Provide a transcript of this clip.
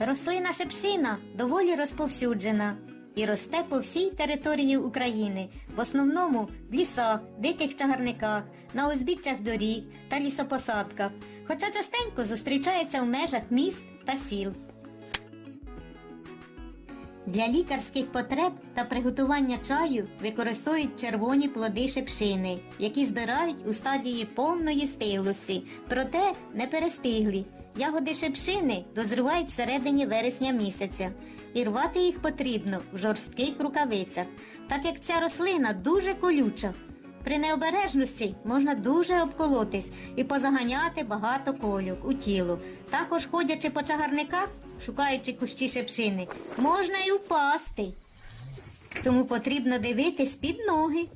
Рослина шепшина доволі розповсюджена і росте по всій території України, в основному в лісах, диких чагарниках, на узбіччях доріг та лісопосадках, хоча частенько зустрічається в межах міст та сіл. Для лікарських потреб та приготування чаю використовують червоні плоди шепшини, які збирають у стадії повної стиглості, проте не перестиглі. Ягоди шепшини дозрівають всередині вересня місяця, і рвати їх потрібно в жорстких рукавицях, так як ця рослина дуже колюча. При необережності можна дуже обколотись і позаганяти багато кольок у тіло. Також ходячи по чагарниках, шукаючи кущі шепшини, можна й упасти. Тому потрібно дивитись під ноги.